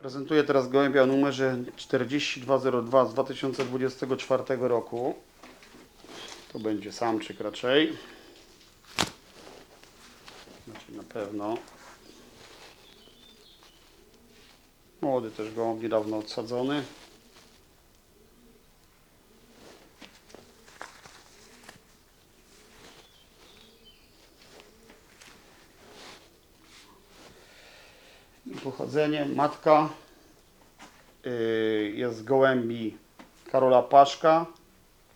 Prezentuję teraz gołębia o numerze 4202 z 2024 roku. To będzie samczyk raczej. Znaczy na pewno. Młody też gołąb, niedawno odsadzony. Pochodzenie, matka y, jest z gołębi Karola Paszka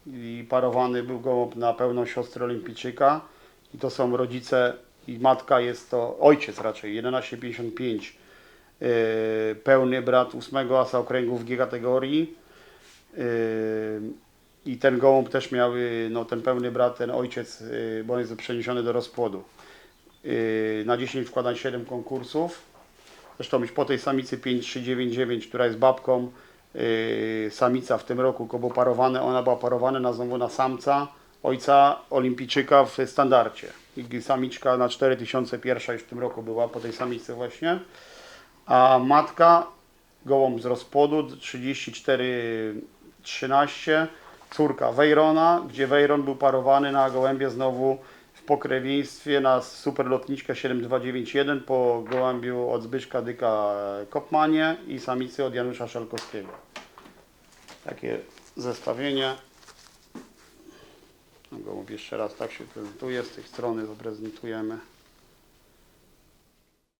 i parowany był gołąb na pełną siostrę olimpijczyka i to są rodzice i matka jest to ojciec raczej 1155 y, pełny brat ósmego asa okręgu w G kategorii y, i ten gołąb też miał no, ten pełny brat, ten ojciec, bo on jest przeniesiony do rozpłodu. Na 10 wkładam 7 konkursów. Zresztą już po tej samicy 5399, która jest babką, yy, samica w tym roku, było parowane, ona była parowana na znowu na samca ojca olimpijczyka w standardzie. I samiczka na 4000 pierwsza już w tym roku była po tej samicy właśnie. A matka gołąb z rozpłodu 3413, córka Wejrona, gdzie Wejron był parowany na gołębie znowu pokrewieństwie na superlotniczkę 7291 po gołębiu od Zbyszka Dyka Kopmanie i samicy od Janusza Szelkowskiego. Takie zestawienie. Gołąb jeszcze raz tak się prezentuje, z tej strony zaprezentujemy.